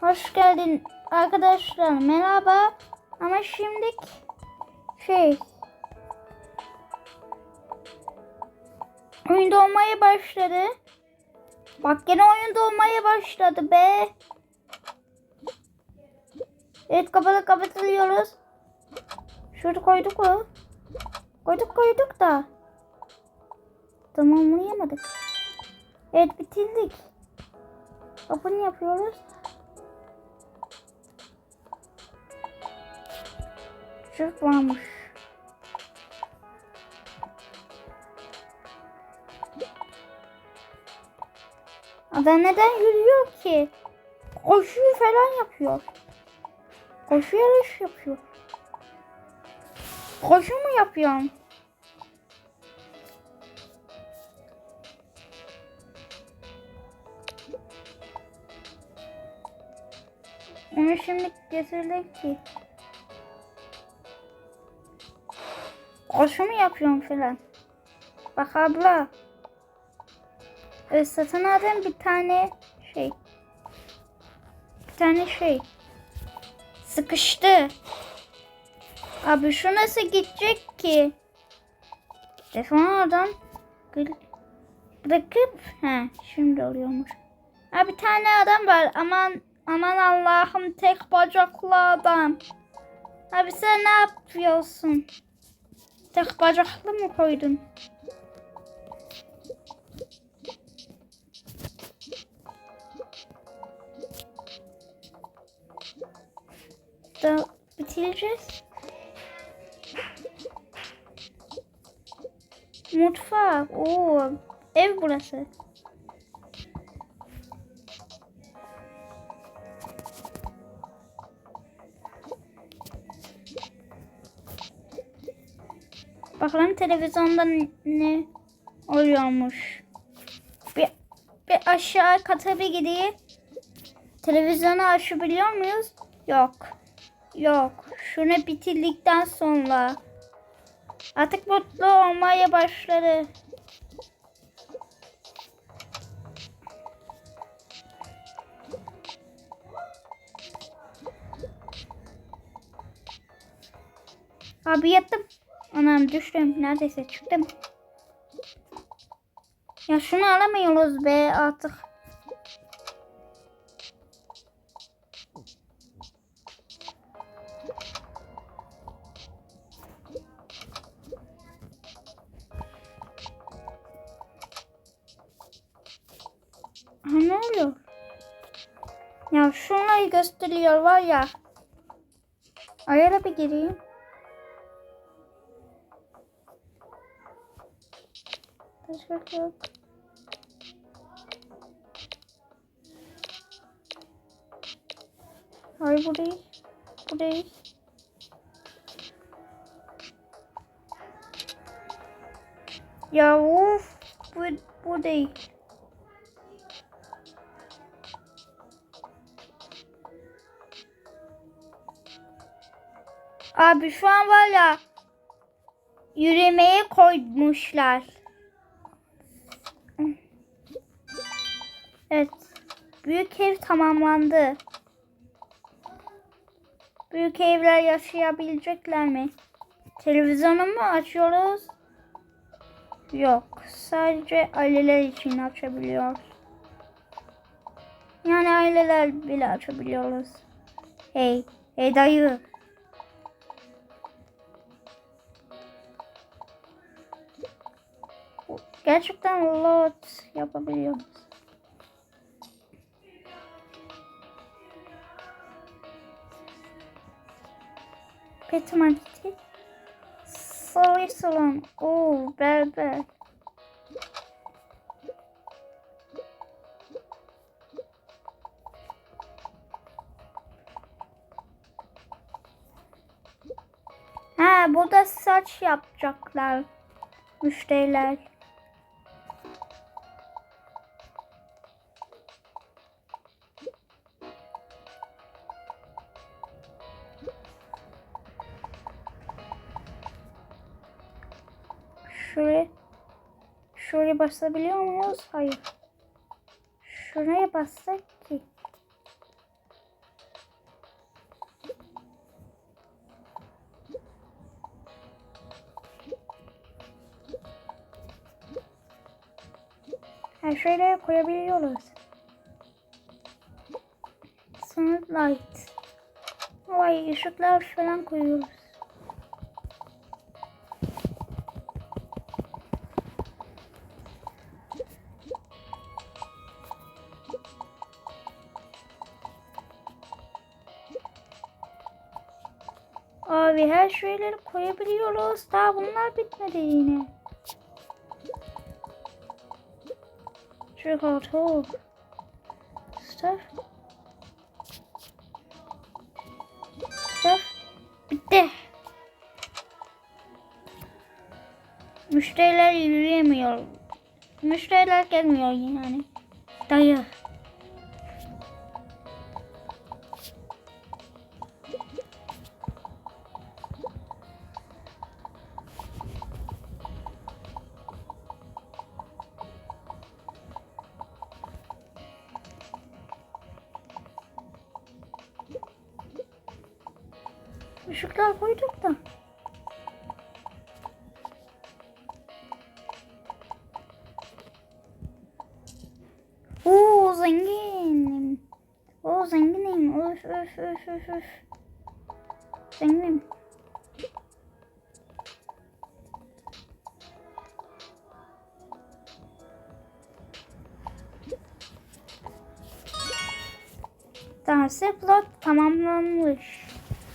Hoş geldin arkadaşlar. Merhaba. Ama şimdi şey oyun olmaya başladı. Bak gene oyun olmaya başladı be. Evet kapalı kapatılıyoruz. Şurada koyduk mu? Koyduk koyduk da. Tamamlayamadık. Evet bitirdik. Open yapıyoruz. Çöp varmış. Adam neden yürüyor ki? Koşu falan yapıyor. Koşu yarış yapıyor. Koşu mu yapıyorum? Onu şimdi getirdik ki. Koşu mu yapıyorum falan? Bak abla. Ee, satın aldım bir tane şey. Bir tane şey. Sıkıştı. Abi şu nasıl gidecek ki? Telefonu oradan bırakıp he şimdi oluyormuş. Ha bir tane adam var. Aman aman Allah'ım tek bacaklı adam. Abi sen ne yapıyorsun? Tek bacaklı mı koydun? Da bitireceğiz. Mutfak. Oo, ev burası. Bakalım televizyonda ne oluyormuş. Bir, bir aşağı kata bir gideyim. Televizyonu açabiliyor muyuz? Yok. Yok. Şunu bitirdikten sonra. Artık mutlu olmaya başladı. Abi yattım. Anam düştüm. Neredeyse çıktım. Ya şunu alamıyoruz be artık. Ha, ne oluyor? Ya şunları gösteriyor var ya. Ayara bir gireyim. Teşekkür ederim. Hayır bu değil. Bu değil. Ya uf. Bu, bu değil. Abi şu an var ya yürümeye koymuşlar. Büyük ev tamamlandı. Büyük evler yaşayabilecekler mi? Televizyonu mu açıyoruz? Yok. Sadece aileler için açabiliyoruz. Yani aileler bile açabiliyoruz. Hey. Hey dayı. Gerçekten lot yapabiliyoruz. Pet marketi. Salon salon. Oo berber. Ha burada saç yapacaklar müşteriler. Şöyle şöyle basabiliyor muyuz? Hayır. Şuraya bassak ki. Her şöyle koyabiliyoruz. Sunlight. Vay ışıklar falan koyuyoruz. Her şeyleri koyabiliyoruz. Daha bunlar bitmedi yine. Şu koltuğu. Stuff. Stuff. Bitti. Müşteriler yürüyemiyor. Müşteriler gelmiyor yani. Dayı. Işıklar koyduk da. Oo zengin. Oo zenginim. Öf öf öf öf öf. Zenginim. Dansı plot tamamlanmış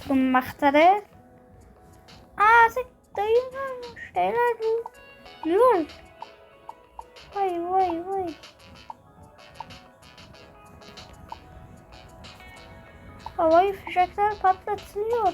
bulunmaktadır. Artık dayım varmış. Dayılar bu. Yol. Vay vay vay. Havai fişekler patlatılıyor.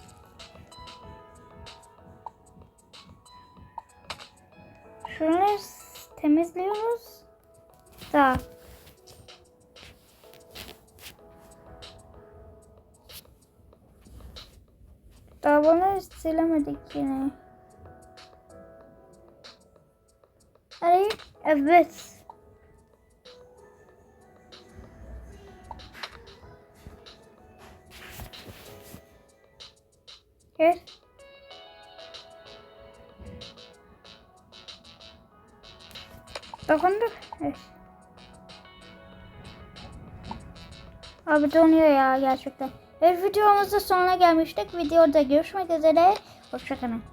Şunları temizliyoruz. Da. Daha bunu silemedik yine. Arayı evet. Gel. Dokunduk. Evet. Abi donuyor ya gerçekten. Evet videomuzda sonuna gelmiştik. Videoda görüşmek üzere. Hoşçakalın.